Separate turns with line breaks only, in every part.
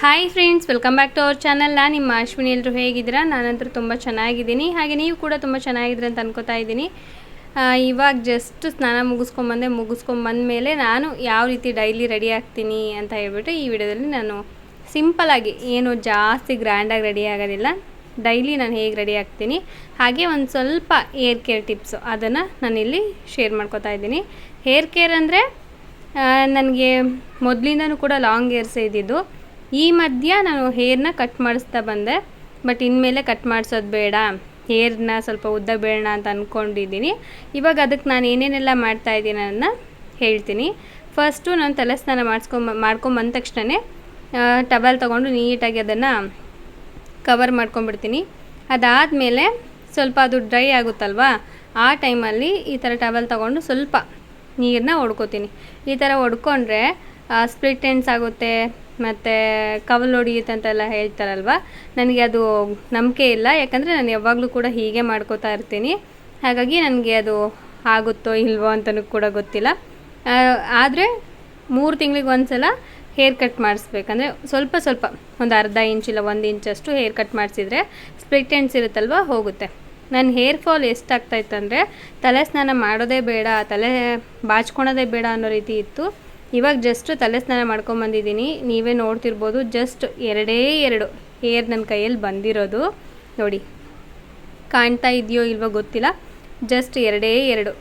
Hi friends welcome back to our channel ನಾನು ನಿಮ್ಮ ಅಶ್ವಿನಿ ಎಲ್ಲರೂ ಹೇಗಿದ್ದೀರಾ? ನಾನಂತರೂ ತುಂಬ ಚೆನ್ನಾಗಿದ್ದೀನಿ. ಹಾಗೆ ನೀವು ಕೂಡ ತುಂಬ ಚೆನ್ನಾಗಿದ್ದೀರ ಅಂತ ಅನ್ಕೋತಾ ಇದ್ದೀನಿ. ಇವಾಗ ಜಸ್ಟ್ ಸ್ನಾನ ಮುಗಿಸ್ಕೊಂಬಂದೆ ಮೇಲೆ ನಾನು ಯಾವ ರೀತಿ ಡೈಲಿ ರೆಡಿ ಆಗ್ತೀನಿ ಅಂತ ಹೇಳ್ಬಿಟ್ಟು ಈ ವಿಡಿಯೋದಲ್ಲಿ ನಾನು ಸಿಂಪಲಾಗಿ ಏನು ಜಾಸ್ತಿ ಗ್ರ್ಯಾಂಡಾಗಿ ರೆಡಿ ಆಗೋದಿಲ್ಲ. ಡೈಲಿ ನಾನು ಹೇಗೆ ರೆಡಿ ಆಗ್ತೀನಿ? ಹಾಗೆ ಒಂದು ಸ್ವಲ್ಪ ಹೇರ್ ಕೇರ್ ಟಿಪ್ಸು ಅದನ್ನು ನಾನಿಲ್ಲಿ ಶೇರ್ ಮಾಡ್ಕೋತಾ ಇದ್ದೀನಿ. ಹೇರ್ ಕೇರ್ ಅಂದರೆ ನನಗೆ ಮೊದಲಿಂದನೂ ಕೂಡ ಲಾಂಗ್ ಹೇರ್ಸೇ ಇದ್ದಿದ್ದು. ಈ ಮಧ್ಯ ನಾನು ಹೇರ್ನ ಕಟ್ ಮಾಡಿಸ್ತಾ ಬಂದೆ ಬಟ್ ಇನ್ಮೇಲೆ ಕಟ್ ಮಾಡಿಸೋದು ಬೇಡ. ಹೇರ್ನ ಸ್ವಲ್ಪ ಉದ್ದ ಬೇಡ ಅಂತ ಅಂದ್ಕೊಂಡಿದ್ದೀನಿ ಇವಾಗ ಅದಕ್ಕೆ ನಾನು ಏನೇನೆಲ್ಲ ಮಾಡ್ತಾ ಇದ್ದೀನಿ ಅನ್ನೋದನ್ನ ಹೇಳ್ತೀನಿ. ಫಸ್ಟು ನಾನು ತಲೆ ಸ್ನಾನ ಮಾಡಿಸ್ಕೊಂಬ ಮಾಡ್ಕೊಂಬಂದ ತಕ್ಷಣ ಟವಲ್ ತೊಗೊಂಡು ನೀಟಾಗಿ ಅದನ್ನು ಕವರ್ ಮಾಡ್ಕೊಂಡ್ಬಿಡ್ತೀನಿ. ಅದಾದಮೇಲೆ ಸ್ವಲ್ಪ ಅದು ಡ್ರೈ ಆಗುತ್ತಲ್ವಾ, ಆ ಟೈಮಲ್ಲಿ ಈ ಥರ ಟವಲ್ ತೊಗೊಂಡು ಸ್ವಲ್ಪ ನೀರನ್ನ ಹೊಡ್ಕೋತೀನಿ ಈ ಥರ ಹೊಡ್ಕೊಂಡ್ರೆ ಸ್ಪ್ಲಿಟ್ ಎಂಡ್ಸ್ ಆಗುತ್ತೆ ಮತ್ತು ಕವಲು ಹೊಡಿಯುತ್ತೆ ಅಂತೆಲ್ಲ ಹೇಳ್ತಾರಲ್ವ? ನನಗೆ ಅದು ನಂಬಿಕೆ ಇಲ್ಲ. ಯಾಕಂದರೆ ನಾನು ಯಾವಾಗಲೂ ಕೂಡ ಹೀಗೆ ಮಾಡ್ಕೋತಾ ಇರ್ತೀನಿ. ಹಾಗಾಗಿ ನನಗೆ ಅದು ಆಗುತ್ತೋ ಇಲ್ವೋ ಅಂತಲೂ ಕೂಡ ಗೊತ್ತಿಲ್ಲ. ಆದರೆ ಮೂರು ತಿಂಗಳಿಗೆ ಒಂದ್ಸಲ ಹೇರ್ ಕಟ್ ಮಾಡಿಸ್ಬೇಕಂದ್ರೆ ಸ್ವಲ್ಪ ಸ್ವಲ್ಪ, ಒಂದು ಅರ್ಧ ಇಂಚ್ ಇಲ್ಲ ಒಂದು ಇಂಚಷ್ಟು ಹೇರ್ ಕಟ್ ಮಾಡಿಸಿದ್ರೆ ಸ್ಪ್ಲಿಟ್ ಎಂಡ್ಸ್ ಇರುತ್ತಲ್ವ, ಹೋಗುತ್ತೆ. ನನ್ನ ಹೇರ್ ಫಾಲ್ ಎಷ್ಟಾಗ್ತಾಯಿತ್ತು ಅಂದರೆ ತಲೆ ಸ್ನಾನ ಮಾಡೋದೇ ಬೇಡ, ತಲೆ ಬಾಚ್ಕೊಳೋದೇ ಬೇಡ ಅನ್ನೋ ರೀತಿ ಇತ್ತು. ಇವಾಗ ಜಸ್ಟ್ ತಲೆ ಸ್ನಾನ ಮಾಡ್ಕೊಂಬಂದಿದ್ದೀನಿ ನೀವೇ ನೋಡ್ತಿರ್ಬೋದು ಜಸ್ಟ್ ಎರಡೇ ಎರಡು ಹೇರ್ ನನ್ನ ಕೈಯಲ್ಲಿ ಬಂದಿರೋದು. ನೋಡಿ, ಕಾಣ್ತಾ ಇದೆಯೋ ಇಲ್ವೋ ಗೊತ್ತಿಲ್ಲ. ಜಸ್ಟ್ ಎರಡೇ ಎರಡು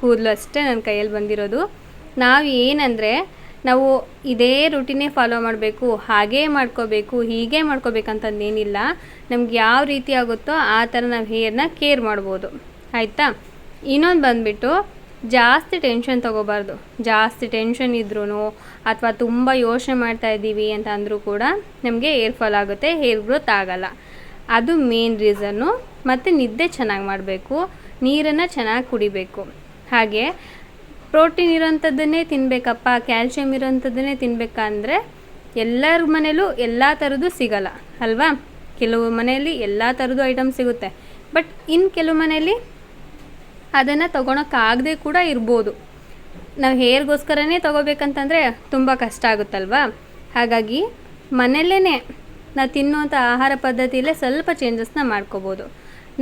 ಕೂದಲು ಅಷ್ಟೇ ನನ್ನ ಕೈಯಲ್ಲಿ ಬಂದಿರೋದು. ನಾವು ಏನಂದರೆ, ನಾವು ಇದೇ ರುಟೀನೇ ಫಾಲೋ ಮಾಡಬೇಕು, ಹಾಗೇ ಮಾಡ್ಕೋಬೇಕು, ಹೀಗೆ ಮಾಡ್ಕೋಬೇಕಂತಂದೇನಿಲ್ಲ. ನಮ್ಗೆ ಯಾವ ರೀತಿ ಆಗುತ್ತೋ ಆ ಥರ ನಾವು ಹೇರ್ನ ಕೇರ್ ಮಾಡ್ಬೋದು. ಆಯಿತಾ? ಇನ್ನೊಂದು ಬಂದುಬಿಟ್ಟು ಜಾಸ್ತಿ ಟೆನ್ಷನ್ ತೊಗೋಬಾರ್ದು. ಜಾಸ್ತಿ ಟೆನ್ಷನ್ ಇದ್ರೂ ಅಥವಾ ತುಂಬ ಯೋಚನೆ ಮಾಡ್ತಾ ಇದ್ದೀವಿ ಅಂತ ಅಂದರೂ ಕೂಡ ನಮಗೆ ಹೇರ್ ಫಾಲ್ ಆಗುತ್ತೆ ಹೇರ್ ಗ್ರೋತ್ ಆಗಲ್ಲ. ಅದು ಮೇನ್ ರೀಸನ್ನು ಮತ್ತು ನಿದ್ದೆ ಚೆನ್ನಾಗಿ ಮಾಡಬೇಕು, ನೀರನ್ನು ಚೆನ್ನಾಗಿ ಕುಡಿಬೇಕು. ಹಾಗೆ ಪ್ರೋಟೀನ್ ಇರೋಂಥದ್ದನ್ನೇ ತಿನ್ನಬೇಕಪ್ಪ ಕ್ಯಾಲ್ಶಿಯಂ ಇರೋಂಥದ್ದನ್ನೇ ತಿನ್ನಬೇಕಂದ್ರೆ ಎಲ್ಲರ ಮನೇಲೂ ಎಲ್ಲ ಥರದ್ದು ಸಿಗಲ್ಲ, ಅಲ್ವಾ? ಕೆಲವು ಮನೆಯಲ್ಲಿ ಎಲ್ಲ ಥರದ್ದು ಐಟಮ್ ಸಿಗುತ್ತೆ. ಬಟ್ ಇನ್ನು ಕೆಲವು ಮನೆಯಲ್ಲಿ ಅದನ್ನು ತೊಗೊಳಕ್ಕಾಗದೆ ಕೂಡ ಇರ್ಬೋದು. ನಾವು ಹೇರ್ಗೋಸ್ಕರನೇ ತೊಗೋಬೇಕಂತಂದರೆ ತುಂಬ ಕಷ್ಟ ಆಗುತ್ತಲ್ವಾ? ಹಾಗಾಗಿ ಮನೆಯಲ್ಲೇ ನಾವು ತಿನ್ನುವಂಥ ಆಹಾರ ಪದ್ಧತಿಯಲ್ಲೇ ಸ್ವಲ್ಪ ಚೇಂಜಸ್ನ ಮಾಡ್ಕೋಬೋದು.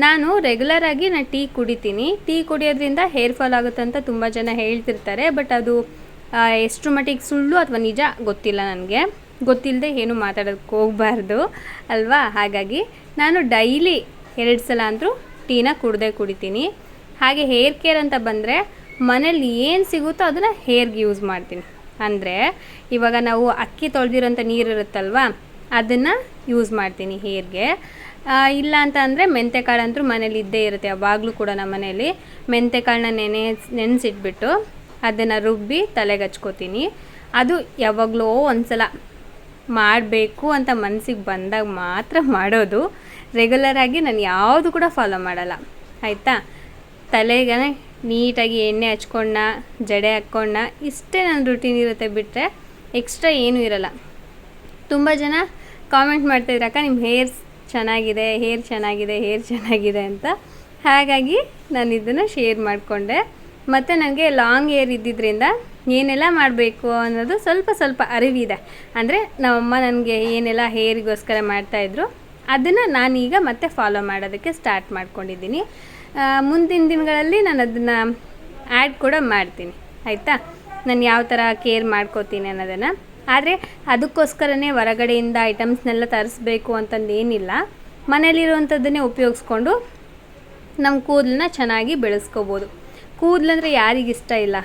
ನಾನು ರೆಗ್ಯುಲರಾಗಿ ನಾನು ಟೀ ಕುಡಿತೀನಿ. ಟೀ ಕುಡಿಯೋದ್ರಿಂದ ಹೇರ್ ಫಾಲ್ ಆಗುತ್ತೆ ಅಂತ ತುಂಬ ಜನ ಹೇಳ್ತಿರ್ತಾರೆ, ಬಟ್ ಅದು ಎಷ್ಟು ಮಟ್ಟಿಗೆ ಸುಳ್ಳು ಅಥವಾ ನಿಜ ಗೊತ್ತಿಲ್ಲ ನನಗೆ. ಗೊತ್ತಿಲ್ಲದೆ ಏನು ಮಾತಾಡೋದಕ್ಕೆ ಹೋಗಬಾರ್ದು, ಅಲ್ವಾ? ಹಾಗಾಗಿ ನಾನು ಡೈಲಿ ಎರಡು ಸಲ ಅಂದರೂ ಟೀನ ಕುಡ್ದೇ ಕುಡಿತೀನಿ. ಹಾಗೆ ಹೇರ್ ಕೇರ್ ಅಂತ ಬಂದರೆ ಮನೇಲಿ ಏನು ಸಿಗುತ್ತೋ ಅದನ್ನು ಹೇರ್ಗೆ ಯೂಸ್ ಮಾಡ್ತೀನಿ. ಅಂದರೆ ಇವಾಗ ನಾವು ಅಕ್ಕಿ ತೊಳೆದಿರೋಂಥ ನೀರು ಇರುತ್ತಲ್ವಾ, ಅದನ್ನು ಯೂಸ್ ಮಾಡ್ತೀನಿ ಹೇರ್ಗೆ ಇಲ್ಲ ಅಂತ ಅಂದರೆ ಮೆಂತೆಕಾಳು ಅಂತೂ ಮನೇಲಿ ಇದ್ದೇ ಇರುತ್ತೆ ಯಾವಾಗಲೂ ಕೂಡ ನಮ್ಮ ಮನೇಲಿ ಮೆಂತೆಕಾಳನ್ನ ನೆನೆ, ನೆನೆಸಿಟ್ಬಿಟ್ಟು ಅದನ್ನು ರುಬ್ಬಿ ತಲೆಗೆ ಹಚ್ಕೋತೀನಿ. ಅದು ಯಾವಾಗಲೋ ಒಂದ್ಸಲ ಮಾಡಬೇಕು ಅಂತ ಮನಸ್ಸಿಗೆ ಬಂದಾಗ ಮಾತ್ರ ಮಾಡೋದು. ರೆಗ್ಯುಲರಾಗಿ ನಾನು ಯಾವುದು ಕೂಡ ಫಾಲೋ ಮಾಡಲ್ಲ. ಆಯಿತಾ? ತಲೆಗೆ ನೀಟಾಗಿ ಎಣ್ಣೆ ಹಚ್ಕೊಂಡ, ಜಡೆ ಹಾಕ್ಕೊಂಡ ಇಷ್ಟೇ ನನ್ನ ರುಟೀನ್ ಇರುತ್ತೆ ಬಿಟ್ಟರೆ ಎಕ್ಸ್ಟ್ರಾ ಏನೂ ಇರಲ್ಲ. ತುಂಬ ಜನ ಕಾಮೆಂಟ್ ಮಾಡ್ತಾಯಿದ್ರು ಅಕ್ಕ ನಿಮ್ಮ ಹೇರ್ ಚೆನ್ನಾಗಿದೆ ಹೇರ್ ಚೆನ್ನಾಗಿದೆ ಹೇರ್ ಚೆನ್ನಾಗಿದೆ ಅಂತ. ಹಾಗಾಗಿ ನಾನು ಇದನ್ನು ಶೇರ್ ಮಾಡಿಕೊಂಡೆ. ಮತ್ತು ನನಗೆ ಲಾಂಗ್ ಹೇರ್ ಇದ್ದಿದ್ದರಿಂದ ಏನೆಲ್ಲ ಮಾಡಬೇಕು ಅನ್ನೋದು ಸ್ವಲ್ಪ ಸ್ವಲ್ಪ ಅರಿವಿದೆ. ಅಂದರೆ ನಮ್ಮಮ್ಮ ನನಗೆ ಏನೆಲ್ಲ ಹೇರಿಗೋಸ್ಕರ ಮಾಡ್ತಾಯಿದ್ರು ಅದನ್ನು ನಾನೀಗ ಮತ್ತೆ ಫಾಲೋ ಮಾಡೋದಕ್ಕೆ ಸ್ಟಾರ್ಟ್ ಮಾಡ್ಕೊಂಡಿದ್ದೀನಿ. ಮುಂದಿನ ದಿನಗಳಲ್ಲಿ ನಾನು ಅದನ್ನು ಆ್ಯಡ್ ಕೂಡ ಮಾಡ್ತೀನಿ. ಆಯಿತಾ? ನಾನು ಯಾವ ಥರ ಕೇರ್ ಮಾಡ್ಕೋತೀನಿ ಅನ್ನೋದನ್ನು. ಆದರೆ ಅದಕ್ಕೋಸ್ಕರನೇ ಹೊರಗಡೆಯಿಂದ ಐಟಮ್ಸ್ನೆಲ್ಲ ತರಿಸ್ಬೇಕು ಅಂತಂದು ಏನಿಲ್ಲ ಮನೇಲಿರುವಂಥದ್ದನ್ನೇ ಉಪಯೋಗಿಸ್ಕೊಂಡು ನಮ್ಮ ಕೂದಲನ್ನ ಚೆನ್ನಾಗಿ ಬೆಳೆಸ್ಕೋಬೋದು. ಕೂದಲಂದರೆ ಯಾರಿಗಿಷ್ಟ ಇಲ್ಲ?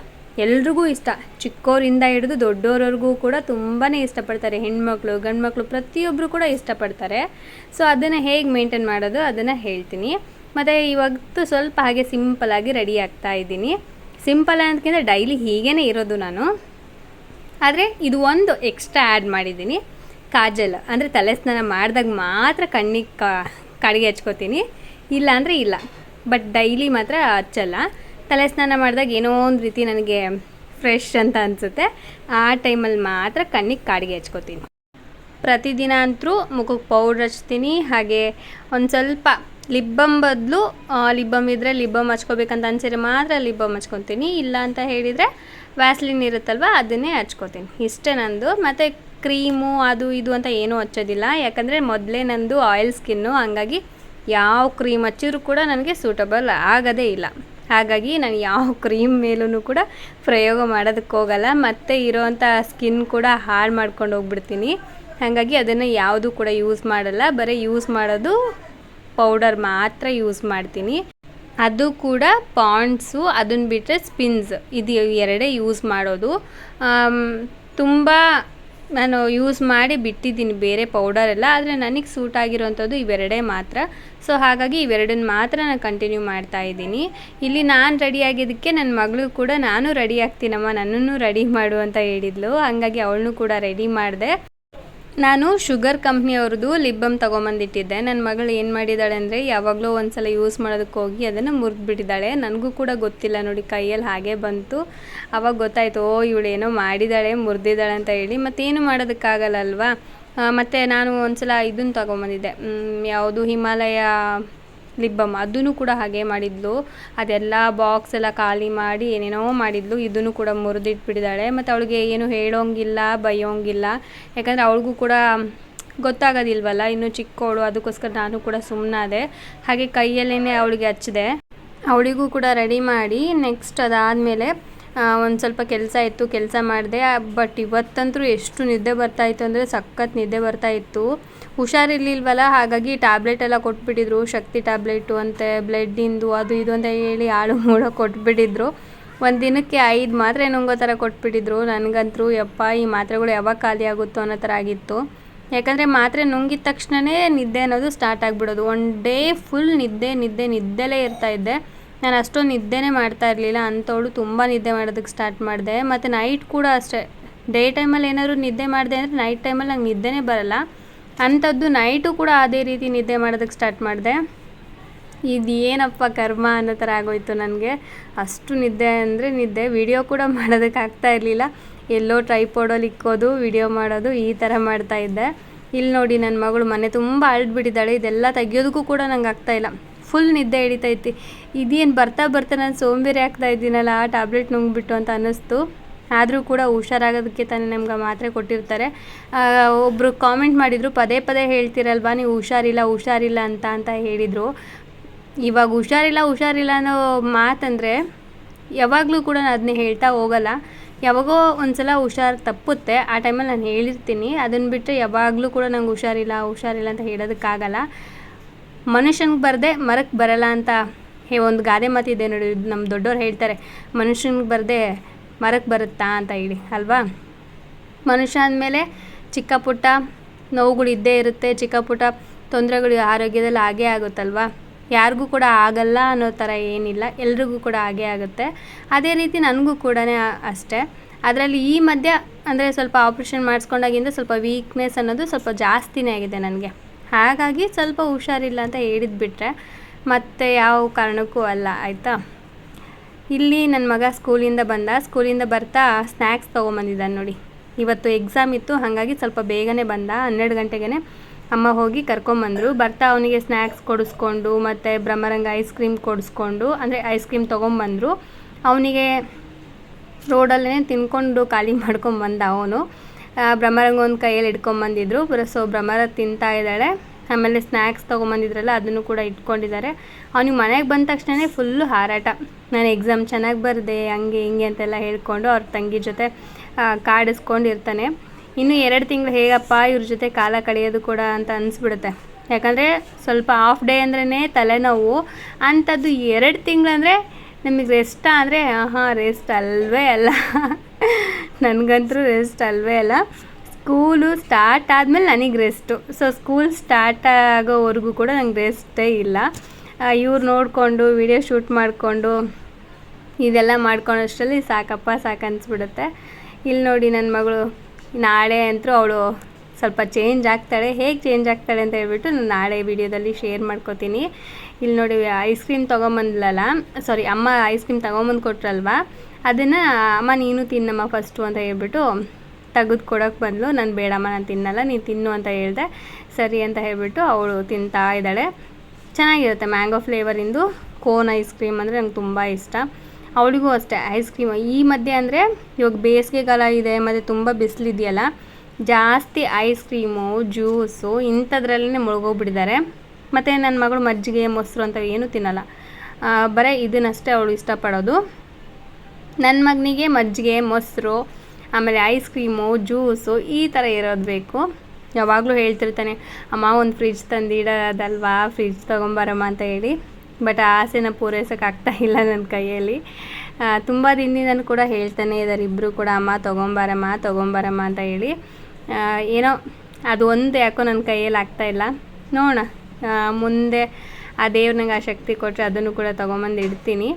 ಎಲ್ರಿಗೂ ಇಷ್ಟ. ಚಿಕ್ಕೋರಿಂದ ಹಿಡಿದು ದೊಡ್ಡೋರವ್ರಿಗೂ ಕೂಡ ತುಂಬಾ ಇಷ್ಟಪಡ್ತಾರೆ. ಹೆಣ್ಮಕ್ಳು, ಗಂಡ್ಮಕ್ಳು ಪ್ರತಿಯೊಬ್ಬರು ಕೂಡ ಇಷ್ಟಪಡ್ತಾರೆ. ಸೊ ಅದನ್ನು ಹೇಗೆ ಮೇಂಟೈನ್ ಮಾಡೋದು ಅದನ್ನು ಹೇಳ್ತೀನಿ. ಮತ್ತು ಇವತ್ತು ಸ್ವಲ್ಪ ಹಾಗೆ ಸಿಂಪಲಾಗಿ ರೆಡಿ ಆಗ್ತಾ ಇದ್ದೀನಿ. ಸಿಂಪಲ್ ಅನ್ನೋದಕ್ಕಿಂತ ಡೈಲಿ ಹೀಗೇ ಇರೋದು ನಾನು. ಆದರೆ ಇದು ಒಂದು ಎಕ್ಸ್ಟ್ರಾ ಆ್ಯಡ್ ಮಾಡಿದ್ದೀನಿ. ಕಾಜಲ್, ಅಂದರೆ ತಲೆ ಸ್ನಾನ ಮಾಡಿದಾಗ ಮಾತ್ರ ಕಣ್ಣಿಗೆ ಕಡೆಗೆ ಹಚ್ಕೋತೀನಿ. ಇಲ್ಲ ಅಂದರೆ ಇಲ್ಲ. ಬಟ್ ಡೈಲಿ ಮಾತ್ರ ಹಚ್ಚಲ್ಲ. ತಲೆ ಸ್ನಾನ ಮಾಡಿದಾಗ ಏನೋ ಒಂದು ರೀತಿ ನನಗೆ ಫ್ರೆಶ್ ಅಂತ ಅನಿಸುತ್ತೆ. ಆ ಟೈಮಲ್ಲಿ ಮಾತ್ರ ಕಣ್ಣಿಗೆ ಕಾಡಿಗೆ ಹಚ್ಕೋತೀನಿ. ಪ್ರತಿದಿನ ಅಂತೂ ಮುಖಕ್ಕೆ ಪೌಡ್ರ್ ಹಚ್ತೀನಿ. ಹಾಗೆ ಒಂದು ಸ್ವಲ್ಪ ಲಿಬ್ಬಮ್ ಬದಲು ಲಿಬ್ಬಮ್ ಇದ್ದರೆ ಲಿಬ್ಬಮ್ ಹಚ್ಕೋಬೇಕಂತ ಅನ್ಸಿದ್ರೆ ಮಾತ್ರ ಲಿಬ್ಬಮ್ ಹಚ್ಕೊತೀನಿ. ಇಲ್ಲ ಅಂತ ಹೇಳಿದರೆ ವ್ಯಾಸ್ಲಿನ್ ಇರುತ್ತಲ್ವ, ಅದನ್ನೇ ಹಚ್ಕೋತೀನಿ. ಇಷ್ಟೇ ನಂದು. ಮತ್ತು ಕ್ರೀಮು, ಅದು ಇದು ಅಂತ ಏನೂ ಹಚ್ಚೋದಿಲ್ಲ. ಯಾಕಂದರೆ ಮೊದಲೇ ನಂದು ಆಯಿಲ್ ಸ್ಕಿನ್ನು. ಹಂಗಾಗಿ ಯಾವ ಕ್ರೀಮ್ ಹಚ್ಚಿದ್ರು ಕೂಡ ನನಗೆ ಸೂಟಬಲ್ ಆಗೋದೇ ಇಲ್ಲ. ಹಾಗಾಗಿ ನಾನು ಯಾವ ಕ್ರೀಮ್ ಮೇಲೂ ಕೂಡ ಪ್ರಯೋಗ ಮಾಡೋದಕ್ಕೆ ಹೋಗಲ್ಲ. ಮತ್ತು ಇರೋವಂಥ ಸ್ಕಿನ್ ಕೂಡ ಹಾಳು ಮಾಡ್ಕೊಂಡು ಹೋಗ್ಬಿಡ್ತೀನಿ. ಹಾಗಾಗಿ ಅದನ್ನು ಯಾವುದು ಕೂಡ ಯೂಸ್ ಮಾಡಲ್ಲ. ಬರೀ ಯೂಸ್ ಮಾಡೋದು ಪೌಡರ್ ಮಾತ್ರ ಯೂಸ್ ಮಾಡ್ತೀನಿ. ಅದು ಕೂಡ ಪಾಂಡ್ಸು ಅದನ್ನ ಬಿಟ್ಟರೆ ಸ್ಪಿನ್ಸ್ ಇದು ಎರಡೇ ಯೂಸ್ ಮಾಡೋದು. ತುಂಬ ನಾನು ಯೂಸ್ ಮಾಡಿ ಬಿಟ್ಟಿದ್ದೀನಿ ಬೇರೆ ಪೌಡರ್ ಎಲ್ಲ, ಆದರೆ ನನಗೆ ಸೂಟ್ ಆಗಿರೋವಂಥದ್ದು ಇವೆರಡೇ ಮಾತ್ರ. ಸೊ ಹಾಗಾಗಿ ಇವೆರಡನ್ನ ಮಾತ್ರ ನಾನು ಕಂಟಿನ್ಯೂ ಮಾಡ್ತಾ ಇದ್ದೀನಿ. ಇಲ್ಲಿ ನಾನು ರೆಡಿ ಆಗಿದ್ದಕ್ಕೆ ನನ್ನ ಮಗಳು ಕೂಡ, ನಾನು ರೆಡಿ ಆಗ್ತೀನಮ್ಮ, ನನ್ನನ್ನು ರೆಡಿ ಮಾಡು ಅಂತ ಹೇಳಿದ್ಲು. ಹಾಗಾಗಿ ಅವಳನ್ನು ಕೂಡ ರೆಡಿ ಮಾಡಿದೆ. ನಾನು ಶುಗರ್ ಕಂಪ್ನಿಯವ್ರದ್ದು ಲಿಬ್ಬಮ್ ತೊಗೊಂಬಂದಿಟ್ಟಿದ್ದೆ. ನನ್ನ ಮಗಳು ಏನು ಮಾಡಿದ್ದಾಳೆ ಅಂದರೆ ಯಾವಾಗಲೂ ಒಂದು ಸಲ ಯೂಸ್ ಮಾಡೋದಕ್ಕೆ ಹೋಗಿ ಅದನ್ನು ಮುರಿದ್ಬಿಟ್ಟಿದ್ದಾಳೆ ನನಗೂ ಕೂಡ ಗೊತ್ತಿಲ್ಲ ನೋಡಿ ಕೈಯಲ್ಲಿ ಹಾಗೆ ಬಂತು. ಅವಾಗ ಗೊತ್ತಾಯಿತು, ಓ ಇವಳು ಏನೋ ಮಾಡಿದ್ದಾಳೆ ಮುರಿದಿದ್ದಾಳೆ ಅಂತ ಹೇಳಿ. ಮತ್ತೇನು ಮಾಡೋದಕ್ಕಾಗಲ್ಲ ಅಲ್ವಾ? ಮತ್ತು ನಾನು ಒಂದು ಸಲ ಇದನ್ನು ತೊಗೊಂಬಂದಿದ್ದೆ ಯಾವುದು ಹಿಮಾಲಯ ಲಿಬ್ಬಮ್, ಅದನ್ನು ಕೂಡ ಹಾಗೆ ಮಾಡಿದ್ಲು. ಅದೆಲ್ಲ ಬಾಕ್ಸ್ ಎಲ್ಲ ಖಾಲಿ ಮಾಡಿ ಏನೇನೋ ಮಾಡಿದ್ಲು. ಇದನ್ನು ಕೂಡ ಮುರಿದಿಟ್ಬಿಟ್ಟಿದ್ದಾಳೆ ಮತ್ತು ಅವಳಿಗೆ ಏನು ಹೇಳೋಂಗಿಲ್ಲ, ಬೈಯೋಂಗಿಲ್ಲ. ಯಾಕಂದರೆ ಅವಳಿಗೂ ಕೂಡ ಗೊತ್ತಾಗೋದಿಲ್ವಲ್ಲ, ಇನ್ನು ಚಿಕ್ಕವಳು ಅದಕ್ಕೋಸ್ಕರ ನಾನು ಕೂಡ ಸುಮ್ಮನಾದೆ ಹಾಗೆ ಕೈಯಲ್ಲೇ ಅವಳಿಗೆ ಹಚ್ಚಿದೆ. ಅವಳಿಗೂ ಕೂಡ ರೆಡಿ ಮಾಡಿ ನೆಕ್ಸ್ಟ್ ಅದಾದಮೇಲೆ ಒಂದು ಸ್ವಲ್ಪ ಕೆಲಸ ಇತ್ತು, ಕೆಲಸ ಮಾಡಿದೆ. ಬಟ್ ಇವತ್ತಂತೂ ಎಷ್ಟು ನಿದ್ದೆ ಬರ್ತಾಯಿತ್ತು ಅಂದರೆ ಸಖತ್ ನಿದ್ದೆ ಬರ್ತಾಯಿತ್ತು ಹುಷಾರಿರ್ಲಿಲ್ವಲ್ಲ, ಹಾಗಾಗಿ ಟ್ಯಾಬ್ಲೆಟ್ ಎಲ್ಲ ಕೊಟ್ಬಿಟ್ಟಿದ್ರು. ಶಕ್ತಿ ಟ್ಯಾಬ್ಲೆಟು ಅಂತೆ ಬ್ಲಡ್ಡಿಂದು ಅದು ಇದು ಅಂತ ಹೇಳಿ ಆಳು ಮೂಡ ಕೊಟ್ಬಿಟ್ಟಿದ್ರು. ಒಂದು ದಿನಕ್ಕೆ ಐದು ಮಾತ್ರೆ ನುಂಗೋ ಥರ ಕೊಟ್ಬಿಟ್ಟಿದ್ರು. ನನಗಂತೂ ಯಪ್ಪ, ಈ ಮಾತ್ರೆಗಳು ಯಾವಾಗ ಖಾಲಿ ಆಗುತ್ತೋ ಅನ್ನೋ ಥರ ಆಗಿತ್ತು. ಯಾಕಂದರೆ ಮಾತ್ರೆ ನುಂಗಿದ ತಕ್ಷಣವೇ ನಿದ್ದೆ ಅನ್ನೋದು ಸ್ಟಾರ್ಟ್ ಆಗಿಬಿಡೋದು. ಒನ್ ಡೇ ಫುಲ್ ನಿದ್ದೆ ನಿದ್ದೆ ನಿದ್ದೆಲೇ ಇರ್ತಾಯಿದ್ದೆ ನಾನು ಅಷ್ಟೊಂದು ನಿದ್ದೆನೇ ಮಾಡ್ತಾ ಇರಲಿಲ್ಲ. ಅಂಥವಳು ತುಂಬ ನಿದ್ದೆ ಮಾಡೋದಕ್ಕೆ ಸ್ಟಾರ್ಟ್ ಮಾಡಿದೆ. ಮತ್ತು ನೈಟ್ ಕೂಡ ಅಷ್ಟೇ. ಡೇ ಟೈಮಲ್ಲಿ ಏನಾದರೂ ನಿದ್ದೆ ಮಾಡಿದೆ ಅಂದರೆ ನೈಟ್ ಟೈಮಲ್ಲಿ ನಂಗೆ ನಿದ್ದೆನೇ ಬರಲ್ಲ. ಅಂಥದ್ದು ನೈಟು ಕೂಡ ಅದೇ ರೀತಿ ನಿದ್ದೆ ಮಾಡೋದಕ್ಕೆ ಸ್ಟಾರ್ಟ್ ಮಾಡಿದೆ. ಇದು ಏನಪ್ಪ ಕರ್ಮ ಅನ್ನೋ ಥರ ಆಗೋಯ್ತು ನನಗೆ. ಅಷ್ಟು ನಿದ್ದೆ ಅಂದರೆ ನಿದ್ದೆ. ವಿಡಿಯೋ ಕೂಡ ಮಾಡೋದಕ್ಕೆ ಆಗ್ತಾ ಇರಲಿಲ್ಲ. ಎಲ್ಲೋ ಟ್ರೈಪೋಡಲ್ಲಿ ಇಕ್ಕೋದು ವಿಡಿಯೋ ಮಾಡೋದು, ಈ ಥರ ಮಾಡ್ತಾಯಿದ್ದೆ ಇಲ್ಲಿ ನೋಡಿ ನನ್ನ ಮಗಳು ಮನೆ ತುಂಬ ಅಳ್ಬಿಟ್ಟಿದ್ದಾಳೆ ಇದೆಲ್ಲ ತೆಗಿಯೋದಕ್ಕೂ ಕೂಡ ನಂಗೆ ಆಗ್ತಾಯಿಲ್ಲ ಫುಲ್ ನಿದ್ದೆ ಹಿಡಿತೈತಿ. ಇದೇನು ಬರ್ತಾ ಬರ್ತಾ ನಾನು ಸೋಂಬೇರಿ ಹಾಕ್ತಾ ಇದ್ದೀನಲ್ಲ, ಆ ಟ್ಯಾಬ್ಲೆಟ್ ನುಂಗ್ಬಿಟ್ಟು ಅಂತ ಅನ್ನಿಸ್ತು. ಆದರೂ ಕೂಡ ಹುಷಾರಾಗೋದಕ್ಕೆ ತಾನೇ ನಮ್ಗೆ ಮಾತ್ರೆ ಕೊಟ್ಟಿರ್ತಾರೆ. ಒಬ್ಬರು ಕಾಮೆಂಟ್ ಮಾಡಿದರು, ಪದೇ ಪದೇ ಹೇಳ್ತಿರಲ್ವಾ, ನೀವು ಹುಷಾರಿಲ್ಲ ಹುಷಾರಿಲ್ಲ ಅಂತ ಅಂತ ಹೇಳಿದರು. ಇವಾಗ ಹುಷಾರಿಲ್ಲ ಹುಷಾರಿಲ್ಲ ಅನ್ನೋ ಮಾತಂದರೆ, ಯಾವಾಗಲೂ ಕೂಡ ನಾನು ಅದನ್ನೇ ಹೇಳ್ತಾ ಹೋಗಲ್ಲ. ಯಾವಾಗೋ ಒಂದು ಸಲ ಹುಷಾರು ತಪ್ಪುತ್ತೆ, ಆ ಟೈಮಲ್ಲಿ ನಾನು ಹೇಳಿರ್ತೀನಿ. ಅದನ್ನು ಬಿಟ್ಟರೆ ಯಾವಾಗಲೂ ಕೂಡ ನಂಗೆ ಹುಷಾರಿಲ್ಲ ಹುಷಾರಿಲ್ಲ ಅಂತ ಹೇಳೋದಕ್ಕಾಗಲ್ಲ. ಮನುಷ್ಯನಿಗೆ ಬರದೆ ಮರಕ್ಕೆ ಬರಲ್ಲ ಅಂತ ಹೇ ಒಂದು ಗಾದೆ ಮಾತಿದೆ ನೋಡಿ ನಮ್ಮ ದೊಡ್ಡವ್ರು ಹೇಳ್ತಾರೆ, ಮನುಷ್ಯನಿಗೆ ಬರದೆ ಮರಕ್ಕೆ ಬರುತ್ತಾ ಅಂತ ಹೇಳಿ, ಅಲ್ವಾ? ಮನುಷ್ಯ ಅಂದಮೇಲೆ ಚಿಕ್ಕ ಪುಟ್ಟ ನೋವುಗಳು ಇದ್ದೇ ಇರುತ್ತೆ, ಚಿಕ್ಕ ಪುಟ್ಟ ತೊಂದರೆಗಳು ಆರೋಗ್ಯದಲ್ಲಿ ಆಗೇ ಆಗುತ್ತಲ್ವಾ? ಯಾರಿಗೂ ಕೂಡ ಆಗಲ್ಲ ಅನ್ನೋ ಥರ ಏನಿಲ್ಲ, ಎಲ್ರಿಗೂ ಕೂಡ ಆಗೇ ಆಗುತ್ತೆ. ಅದೇ ರೀತಿ ನನಗೂ ಕೂಡ ಅಷ್ಟೇ. ಅದರಲ್ಲಿ ಈ ಮಧ್ಯ, ಅಂದರೆ ಸ್ವಲ್ಪ ಆಪ್ರೇಷನ್ ಮಾಡಿಸ್ಕೊಂಡಾಗಿಂದ ಸ್ವಲ್ಪ ವೀಕ್ನೆಸ್ ಅನ್ನೋದು ಸ್ವಲ್ಪ ಜಾಸ್ತಿನೇ ಆಗಿದೆ ನನಗೆ. ಹಾಗಾಗಿ ಸ್ವಲ್ಪ ಹುಷಾರಿಲ್ಲ ಅಂತ ಹೇಳಿದ್ದು ಬಿಟ್ಟರೆ ಮತ್ತೆ ಯಾವ ಕಾರಣಕ್ಕೂ ಅಲ್ಲ, ಆಯಿತಾ? ಇಲ್ಲಿ ನನ್ನ ಮಗ ಸ್ಕೂಲಿಂದ ಬಂದ, ಸ್ಕೂಲಿಂದ ಬರ್ತಾ ಸ್ನ್ಯಾಕ್ಸ್ ತೊಗೊಂಬಂದಿದ್ದಾನೆ ನೋಡಿ. ಇವತ್ತು ಎಕ್ಸಾಮ್ ಇತ್ತು, ಹಾಗಾಗಿ ಸ್ವಲ್ಪ ಬೇಗನೆ ಬಂದ, ಹನ್ನೆರಡು ಗಂಟೆಗೆ ಅಮ್ಮ ಹೋಗಿ ಕರ್ಕೊಂಬಂದರು. ಬರ್ತಾ ಅವನಿಗೆ ಸ್ನ್ಯಾಕ್ಸ್ ಕೊಡಿಸ್ಕೊಂಡು, ಮತ್ತು ಬ್ರಹ್ಮರಂಗ ಐಸ್ ಕ್ರೀಮ್ ಕೊಡಿಸ್ಕೊಂಡು, ಅಂದರೆ ಐಸ್ ಕ್ರೀಮ್ ತೊಗೊಂಬಂದರು. ಅವನಿಗೆ ರೋಡಲ್ಲೇ ತಿನ್ಕೊಂಡು ಖಾಲಿ ಮಾಡ್ಕೊಂಬಂದ ಅವನು. ಬ್ರಹ್ಮರಂಗ ಒಂದು ಕೈಯಲ್ಲಿ ಇಟ್ಕೊಂಬಂದಿದ್ರು ಸೊ ಬ್ರಹ್ಮರ ತಿಂತಾ ಇದ್ದಾಳೆ. ಆಮೇಲೆ ಸ್ನ್ಯಾಕ್ಸ್ ತೊಗೊಂಬಂದಿದ್ರಲ್ಲ ಅದನ್ನು ಕೂಡ ಇಟ್ಕೊಂಡಿದ್ದಾರೆ. ಅವ್ನಿಗೆ ಮನೆಗೆ ಬಂದ ತಕ್ಷಣವೇ ಫುಲ್ಲು ಹಾರಾಟ. ನಾನು ಎಕ್ಸಾಮ್ ಚೆನ್ನಾಗಿ ಬರದೆ, ಹಂಗೆ ಹಿಂಗೆ ಅಂತೆಲ್ಲ ಹೇಳ್ಕೊಂಡು ಅವ್ರ ತಂಗಿ ಜೊತೆ ಕಾಡಿಸ್ಕೊಂಡಿರ್ತಾನೆ. ಇನ್ನು ಎರಡು ತಿಂಗಳು ಹೇಗಪ್ಪ ಇವ್ರ ಜೊತೆ ಕಾಲ ಕಳೆಯೋದು ಕೂಡ ಅಂತ ಅನಿಸ್ಬಿಡುತ್ತೆ. ಯಾಕಂದರೆ ಸ್ವಲ್ಪ ಆಫ್ ಡೇ ಅಂದ್ರೇ ತಲೆನೋವು. ಅಂಥದ್ದು ಎರಡು ತಿಂಗಳಂದರೆ ನಮಗೆ ರೆಸ್ಟ ಅಂದರೆ ಹಾಂ ರೆಸ್ಟ್ ಅಲ್ವೇ ಅಲ್ಲ. ನನಗಂತೂ ರೆಸ್ಟ್ ಅಲ್ವೇ ಅಲ್ಲ. ಸ್ಕೂಲು ಸ್ಟಾರ್ಟ್ ಆದಮೇಲೆ ನನಗೆ ರೆಸ್ಟು ಸೊ ಸ್ಕೂಲ್ ಸ್ಟಾರ್ಟ್ ಆಗೋವರೆಗೂ ಕೂಡ ನಂಗೆ ರೆಸ್ಟೇ ಇಲ್ಲ. ಇವ್ರು ನೋಡಿಕೊಂಡು ವಿಡಿಯೋ ಶೂಟ್ ಮಾಡಿಕೊಂಡು, ಇದೆಲ್ಲ ಮಾಡ್ಕೊಂಡಷ್ಟರಲ್ಲಿ ಸಾಕಪ್ಪ, ಸಾಕು ಅನಿಸ್ಬಿಡುತ್ತೆ. ಇಲ್ಲಿ ನೋಡಿ ನನ್ನ ಮಗಳು, ನಾಳೆ ಅಂತೂ ಅವಳು ಸ್ವಲ್ಪ ಚೇಂಜ್ ಆಗ್ತಾಳೆ. ಹೇಗೆ ಚೇಂಜ್ ಆಗ್ತಾಳೆ ಅಂತ ಹೇಳ್ಬಿಟ್ಟು ನಾನು ನಾಳೆ ವಿಡಿಯೋದಲ್ಲಿ ಶೇರ್ ಮಾಡ್ಕೋತೀನಿ. ಇಲ್ಲಿ ನೋಡಿ ಐಸ್ ಕ್ರೀಮ್ ತೊಗೊಂಬಂದ್ಲಲ್ಲ ಸಾರಿ ಅಮ್ಮ ಐಸ್ ಕ್ರೀಮ್ ತೊಗೊಂಬಂದು ಕೊಟ್ರಲ್ವ? ಅದನ್ನು ಅಮ್ಮ, ನೀನು ತಿನ್ನಮ್ಮ ಫಸ್ಟು ಅಂತ ಹೇಳ್ಬಿಟ್ಟು ತೆಗೆದು ಕೊಡೋಕ್ಕೆ ಬಂದಳು ನಾನು ಬೇಡಮ್ಮ, ನಾನು ತಿನ್ನಲ್ಲ, ನೀನು ತಿನ್ನು ಅಂತ ಹೇಳಿದೆ. ಸರಿ ಅಂತ ಹೇಳ್ಬಿಟ್ಟು ಅವಳು ತಿಂತಾ ಇದ್ದಾಳೆ. ಚೆನ್ನಾಗಿರುತ್ತೆ ಮ್ಯಾಂಗೋ ಫ್ಲೇವರಿಂದು ಕೋನ್ ಐಸ್ ಕ್ರೀಮ್ ಅಂದರೆ ನಂಗೆ ತುಂಬ ಇಷ್ಟ. ಅವಳಿಗೂ ಅಷ್ಟೇ ಐಸ್ ಕ್ರೀಮ್. ಈ ಮಧ್ಯೆ ಅಂದರೆ ಇವಾಗ ಬೇಸಿಗೆಗಾಲ ಇದೆ, ಮತ್ತು ತುಂಬ ಬಿಸಿಲಿದೆಯಲ್ಲ, ಜಾಸ್ತಿ ಐಸ್ ಕ್ರೀಮು, ಜ್ಯೂಸು ಇಂಥದ್ರಲ್ಲೇ ಮುಳುಗೋಗ್ಬಿಟ್ಟಿದ್ದಾರೆ. ಮತ್ತು ನನ್ನ ಮಗಳು ಮಜ್ಜಿಗೆ, ಮೊಸರು ಅಂತ ಏನೂ ತಿನ್ನಲ್ಲ. ಬರೀ ಇದನ್ನಷ್ಟೇ ಅವಳು ಇಷ್ಟಪಡೋದು. ನನ್ನ ಮಗನಿಗೆ, ಮಜ್ಜಿಗೆ, ಮೊಸರು, ಆಮೇಲೆ ಐಸ್ ಕ್ರೀಮು ಜ್ಯೂಸು ಈ ಥರ ಇರೋದು ಬೇಕು. ಯಾವಾಗಲೂ ಹೇಳ್ತಿರ್ತಾನೆ, ಅಮ್ಮ, ಒಂದು ಫ್ರಿಜ್ ತಂದಿಡೋದಲ್ವಾ ಫ್ರಿಜ್ ತೊಗೊಂಬರಮ್ಮ ಅಂತ ಹೇಳಿ. ಬಟ್ ಆ ಆಸೆನ ಪೂರೈಸೋಕ್ಕಾಗ್ತಾ ಇಲ್ಲ ನನ್ನ ಕೈಯಲ್ಲಿ. ತುಂಬ ದಿನದಿಂದನೂ ಕೂಡ ಹೇಳ್ತಾನೆ ಇದ್ದಾರೆ ಇಬ್ಬರು ಕೂಡ ಅಮ್ಮ, ತೊಗೊಂಬರಮ್ಮ ತೊಗೊಂಬರಮ್ಮ ಅಂತ ಹೇಳಿ. ಏನೋ ಅದು ಒಂದು ಯಾಕೋ ನನ್ನ ಕೈಯಲ್ಲಿ ಇಲ್ಲ. ನೋಡೋಣ. ಮುಂದೆ ಆ ದೇವ್ರಿಗೆ ನಂಗೆ ಆ ಶಕ್ತಿ ಕೊಟ್ಟರೆ ಅದನ್ನು ಕೂಡ ತೊಗೊಂಬಂದು ಇಡ್ತೀನಿ.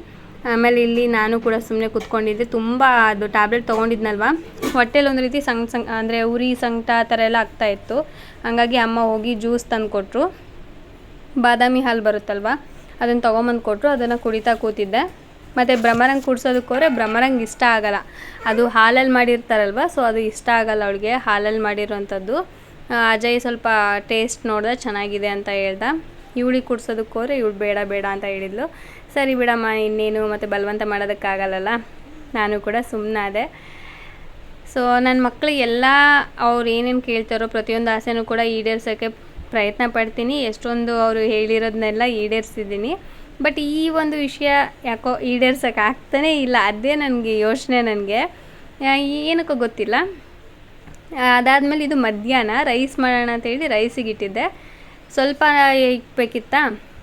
ಆಮೇಲೆ ಇಲ್ಲಿ ನಾನು ಕೂಡ ಸುಮ್ಮನೆ ಕುತ್ಕೊಂಡಿದ್ದೆ. ತುಂಬ ಅದು ಟ್ಯಾಬ್ಲೆಟ್ ತೊಗೊಂಡಿದ್ನಲ್ವ? ಹೊಟ್ಟೆಲಿ ಒಂದು ರೀತಿ ಸಂಗ್ ಸಂಗ್ ಅಂದರೆ ಉರಿ, ಸಂಕಟ ಆ ಥರ ಎಲ್ಲ ಆಗ್ತಾಯಿತ್ತು ಹಂಗಾಗಿ ಅಮ್ಮ ಹೋಗಿ ಜ್ಯೂಸ್ ತಂದು ಕೊಟ್ಟರು ಬಾದಾಮಿ ಹಾಲು ಬರುತ್ತಲ್ವ? ಅದನ್ನು ತೊಗೊಂಬಂದು ಕೊಟ್ಟರು ಅದನ್ನು ಕುಡಿತಾ ಕೂತಿದ್ದೆ. ಮತ್ತು ಭ್ರಮರಂಗ್ ಕುಡ್ಸೋದಕ್ಕೆ ಹೋದ್ರೆ ಭ್ರಮರಂಗ್ ಇಷ್ಟ ಆಗಲ್ಲ. ಅದು ಹಾಲಲ್ಲಿ ಮಾಡಿರ್ತಾರಲ್ವ ಸೊ ಅದು ಇಷ್ಟ ಆಗಲ್ಲ ಅವಳಿಗೆ ಹಾಲಲ್ಲಿ ಮಾಡಿರೋವಂಥದ್ದು. ಅಜಯ್ ಸ್ವಲ್ಪ ಟೇಸ್ಟ್ ನೋಡಿದೆ, ಚೆನ್ನಾಗಿದೆ ಅಂತ ಹೇಳ್ದ. ಇವಳಿಗೆ ಕುಡ್ಸೋದಕ್ಕೆ ಹೋದ್ರೆ ಇವಳು ಬೇಡ ಬೇಡ ಅಂತ ಹೇಳಿದ್ಲು. ಸರಿ ಬಿಡಮ್ಮ, ಇನ್ನೇನು ಮತ್ತು ಬಲವಂತ ಮಾಡೋದಕ್ಕಾಗಲ್ಲಲ್ಲ. ನಾನು ಕೂಡ ಸುಮ್ಮನಾದೆ ಸೊ ನನ್ನ ಮಕ್ಕಳಿಗೆಲ್ಲ ಅವ್ರು ಏನೇನು ಕೇಳ್ತಾರೋ ಪ್ರತಿಯೊಂದು ಆಸೆನೂ ಕೂಡ ಈಡೇರ್ಸೋಕ್ಕೆ ಪ್ರಯತ್ನ ಪಡ್ತೀನಿ. ಎಷ್ಟೊಂದು ಅವರು ಹೇಳಿರೋದನ್ನೆಲ್ಲ ಈಡೇರಿಸಿದ್ದೀನಿ. ಬಟ್ ಈ ಒಂದು ವಿಷಯ ಯಾಕೋ ಈಡೇರ್ಸೋಕೆ ಆಗ್ತಾನೇ ಇಲ್ಲ. ಅದೇ ನನಗೆ ಯೋಚನೆ ನನಗೆ. ಏನಕ್ಕೂ ಗೊತ್ತಿಲ್ಲ. ಅದಾದಮೇಲೆ ಇದು ಮಧ್ಯಾಹ್ನ. ರೈಸ್ ಮಾಡೋಣ ಅಂತೇಳಿ ರೈಸಿಗೆ ಇಟ್ಟಿದ್ದೆ. ಸ್ವಲ್ಪ ಇಕ್ಬೇಕಿತ್ತಾ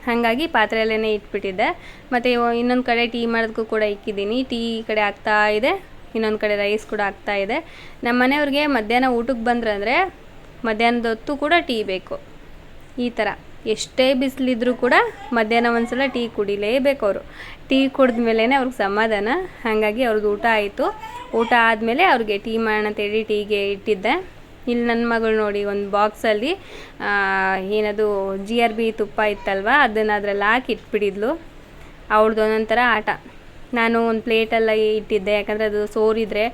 ಹಾಗಾಗಿ ಪಾತ್ರೆಯಲ್ಲೇ ಇಟ್ಬಿಟ್ಟಿದ್ದೆ. ಮತ್ತು ಇನ್ನೊಂದು ಕಡೆ ಟೀ ಮಾಡೋದಕ್ಕೂ ಕೂಡ ಇಕ್ಕಿದ್ದೀನಿ. ಟೀ ಈ ಕಡೆ ಆಗ್ತಾ ಇದೆ, ಇನ್ನೊಂದು ಕಡೆ ರೈಸ್ ಕೂಡ ಆಗ್ತಾ ಇದೆ. ನಮ್ಮ ಮನೆಯವ್ರಿಗೆ ಮಧ್ಯಾಹ್ನ ಊಟಕ್ಕೆ ಬಂದ್ರಂದರೆ ಮಧ್ಯಾಹ್ನದ ಹೊತ್ತು ಕೂಡ ಟೀ ಬೇಕು. ಈ ಥರ ಎಷ್ಟೇ ಬಿಸಿಲಿದ್ರೂ ಕೂಡ ಮಧ್ಯಾಹ್ನ ಒಂದ್ಸಲ ಟೀ ಕುಡಿಲೇಬೇಕು ಅವರು. ಟೀ ಕುಡಿದ ಮೇಲೇ ಅವ್ರಿಗೆ ಸಮಾಧಾನ. ಹಾಗಾಗಿ ಅವ್ರದ್ದು ಊಟ ಆಯಿತು. ಊಟ ಆದಮೇಲೆ ಅವ್ರಿಗೆ ಟೀ ಮಾಡೋಣ ಅಂತೇಳಿ ಟೀಗೆ ಇಟ್ಟಿದ್ದೆ. ಇಲ್ಲಿ ನನ್ನ ಮಗಳು ನೋಡಿ, ಒಂದು ಬಾಕ್ಸಲ್ಲಿ ಏನದು ಜಿ ಆರ್ ಬಿ ತುಪ್ಪ ಇತ್ತಲ್ವ, ಅದನ್ನು ಅದರಲ್ಲಿ ಹಾಕಿ ಇಟ್ಬಿಟ್ಟಿದ್ಲು ಅವಳದು ಒಂದೊಂಥರ ಆಟ. ನಾನು ಒಂದು ಪ್ಲೇಟೆಲ್ಲ ಇಟ್ಟಿದ್ದೆ, ಯಾಕಂದರೆ ಅದು ಸೋರಿದರೆ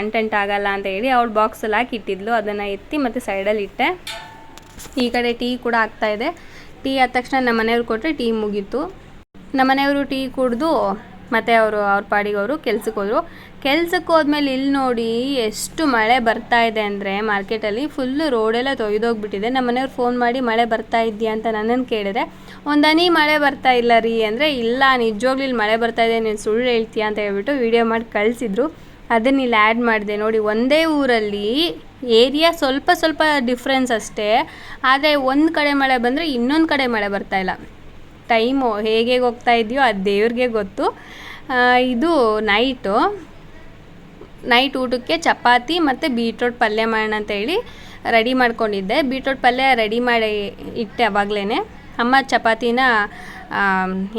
ಅಂಟಂಟ್ ಆಗಲ್ಲ ಅಂತ ಹೇಳಿ ಅವಳು ಬಾಕ್ಸಲ್ಲಿ ಹಾಕಿ ಇಟ್ಟಿದ್ಲು. ಅದನ್ನು ಎತ್ತಿ ಮತ್ತು ಸೈಡಲ್ಲಿ ಇಟ್ಟೆ. ಈ ಕಡೆ ಟೀ ಕೂಡ ಆಗ್ತಾ ಇದೆ. ಟೀ ಆದ ತಕ್ಷಣ ನಮ್ಮ ಮನೆಯವ್ರು ಕೊಟ್ಟರೆ ಟೀ ಮುಗೀತು. ನಮ್ಮ ಮನೆಯವರು ಟೀ ಕುಡಿದು ಮತ್ತು ಅವರು, ಅವ್ರ ಪಾಡಿಗೆ ಅವರು ಕೆಲ್ಸಕ್ಕೆ ಹೋದರು. ಕೆಲ್ಸಕ್ಕೆ ಹೋದ್ಮೇಲೆ ಇಲ್ಲಿ ನೋಡಿ ಎಷ್ಟು ಮಳೆ ಬರ್ತಾ ಇದೆ ಅಂದರೆ ಮಾರ್ಕೆಟಲ್ಲಿ ಫುಲ್ಲು ರೋಡೆಲ್ಲ ತೊಯ್ದೋಗ್ಬಿಟ್ಟಿದೆ. ನಮ್ಮ ಮನೆಯವ್ರು ಫೋನ್ ಮಾಡಿ ಮಳೆ ಬರ್ತಾ ಇದೆಯಾ ಅಂತ ನನ್ನನ್ನು ಕೇಳಿದ್ರೆ, ಒಂದು ಮಳೆ ಬರ್ತಾ ಇಲ್ಲ ರೀ. ಅಂದರೆ, ಇಲ್ಲ, ನಿಜವಾಗ್ಲೂ ಇಲ್ಲಿ ಮಳೆ ಬರ್ತಾ ಇದೆ, ನೀನು ಸುಳ್ಳು ಹೇಳ್ತೀಯಾ? ಅಂತ ಹೇಳ್ಬಿಟ್ಟು ವಿಡಿಯೋ ಮಾಡಿ ಕಳಿಸಿದ್ರು. ಅದನ್ನ ಇಲ್ಲಿ ಆ್ಯಡ್ ಮಾಡಿದೆ. ನೋಡಿ, ಒಂದೇ ಊರಲ್ಲಿ ಏರಿಯಾ ಸ್ವಲ್ಪ ಸ್ವಲ್ಪ ಡಿಫ್ರೆನ್ಸ್ ಅಷ್ಟೇ. ಆದರೆ, ಒಂದು ಕಡೆ ಮಳೆ ಬಂದರೆ ಇನ್ನೊಂದು ಕಡೆ ಮಳೆ ಬರ್ತಾ ಇಲ್ಲ. ಟೈಮು ಹೇಗೆ ಹೋಗ್ತಾ ಇದೆಯೋ ಅದು ದೇವ್ರಿಗೆ ಗೊತ್ತು. ಇದು ನೈಟು ನೈಟ್ ಊಟಕ್ಕೆ ಚಪಾತಿ ಮತ್ತು ಬೀಟ್ರೋಟ್ ಪಲ್ಯ ಮಾಡೋಣ ಅಂತ ಹೇಳಿ ರೆಡಿ ಮಾಡ್ಕೊಂಡಿದ್ದೆ. ಬೀಟ್ರೋಟ್ ಪಲ್ಯ ರೆಡಿ ಮಾಡಿ ಇಟ್ಟೆ ಅವಾಗಲೇ ಅಮ್ಮ ಚಪಾತಿನ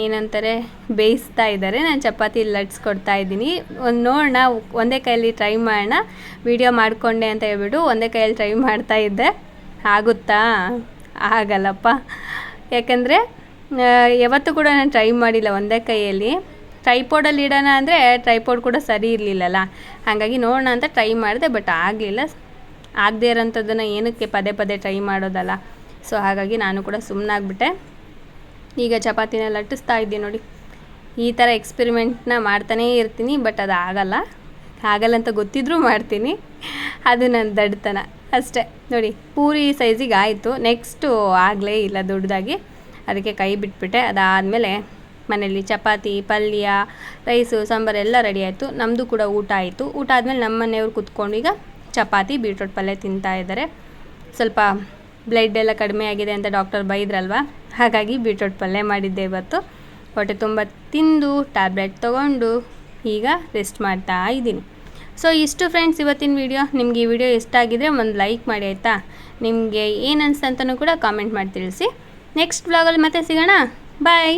ಏನಂತಾರೆ, ಬೇಯಿಸ್ತಾ ಇದ್ದಾರೆ. ನಾನು ಚಪಾತಿ ಲಟ್ಸ್ಕೊಡ್ತಾ ಇದ್ದೀನಿ. ಒಂದು ನೋಡೋಣ, ಒಂದೇ ಕೈಯಲ್ಲಿ ಟ್ರೈ ಮಾಡೋಣ. ವಿಡಿಯೋ ಮಾಡಿಕೊಂಡೆ ಅಂತ ಹೇಳ್ಬಿಟ್ಟು ಒಂದೇ ಕೈಯಲ್ಲಿ ಟ್ರೈ ಮಾಡ್ತಾ ಇದ್ದೆ. ಆಗುತ್ತಾ? ಆಗಲ್ಲಪ್ಪ. ಯಾಕಂದರೆ ಯಾವತ್ತೂ ಕೂಡ ನಾನು ಟ್ರೈ ಮಾಡಿಲ್ಲ ಒಂದೇ ಕೈಯಲ್ಲಿ. ಟ್ರೈಪೋಡಲ್ಲಿ ಇಡೋಣ ಅಂದರೆ ಟ್ರೈಪೋಡ್ ಕೂಡ ಸರಿ ಇರಲಿಲ್ಲಲ್ಲ. ಹಾಗಾಗಿ ನೋಡೋಣ ಅಂತ ಟ್ರೈ ಮಾಡಿದೆ ಬಟ್ ಆಗಲಿಲ್ಲ. ಆಗದೇ ಇರೋಂಥದ್ದನ್ನು ಏನಕ್ಕೆ ಪದೇ ಪದೇ ಟ್ರೈ ಮಾಡೋದಲ್ಲ. ಸೊ ಹಾಗಾಗಿ ನಾನು ಕೂಡ ಸುಮ್ಮನಾಗ್ಬಿಟ್ಟೆ ಈಗ ಚಪಾತಿನ ಲಟ್ಟಿಸ್ತಾ ಇದ್ದೀನಿ ನೋಡಿ. ಈ ಥರ ಎಕ್ಸ್ಪೆರಿಮೆಂಟ್ನ ಮಾಡ್ತಾನೇ ಇರ್ತೀನಿ ಬಟ್ ಅದು ಆಗಲ್ಲ. ಆಗಲ್ಲ ಅಂತ ಗೊತ್ತಿದ್ರೂ ಮಾಡ್ತೀನಿ. ಅದು ನನ್ನ ದಡ್ತನ ಅಷ್ಟೇ. ನೋಡಿ, ಪೂರಿ ಸೈಜಿಗೆ ಆಯಿತು. ನೆಕ್ಸ್ಟು ಆಗಲೇ ಇಲ್ಲ, ದೊಡ್ಡದಾಗಿ. ಅದಕ್ಕೆ ಕೈ ಬಿಟ್ಬಿಟ್ಟೆ. ಅದಾದಮೇಲೆ ಮನೇಲಿ ಚಪಾತಿ, ಪಲ್ಯ, ರೈಸು, ಸಾಂಬಾರು ಎಲ್ಲ ರೆಡಿ ಆಯಿತು. ನಮ್ಮದು ಕೂಡ ಊಟ ಆಯಿತು. ಊಟ ಆದಮೇಲೆ ನಮ್ಮ ಮನೆಯವ್ರು ಕುತ್ಕೊಂಡು ಈಗ ಚಪಾತಿ ಬೀಟ್ರೋಟ್ ಪಲ್ಯ ತಿಂತಾ ಇದ್ದಾರೆ. ಸ್ವಲ್ಪ ಬ್ಲಡ್ ಎಲ್ಲ ಕಡಿಮೆ ಆಗಿದೆ ಅಂತ ಡಾಕ್ಟರ್ ಬೈದ್ರಲ್ವ? ಹಾಗಾಗಿ ಬೀಟ್ರೋಟ್ ಪಲ್ಯ ಮಾಡಿದ್ದೆ ಇವತ್ತು. ಹೊಟ್ಟೆ ತುಂಬ ತಿಂದು ಟ್ಯಾಬ್ಲೆಟ್ ತೊಗೊಂಡು ಈಗ ರೆಸ್ಟ್ ಮಾಡ್ತಾ ಇದ್ದೀನಿ. ಸೊ ಇಷ್ಟು ಫ್ರೆಂಡ್ಸ್ ಇವತ್ತಿನ ವಿಡಿಯೋ ನಿಮಗೆ ಈ ವಿಡಿಯೋ ಇಷ್ಟ ಆಗಿದ್ರೆ ಒಂದು ಲೈಕ್ ಮಾಡಿ ಆಯಿತಾ? ನಿಮಗೆ ಏನು ಅನಿಸ್ತಂತನೂ ಕೂಡ ಕಾಮೆಂಟ್ ಮಾಡಿ ತಿಳಿಸಿ. ನೆಕ್ಸ್ಟ್ ಬ್ಲಾಗಲ್ಲಿ ಮತ್ತೆ ಸಿಗೋಣ. ಬಾಯ್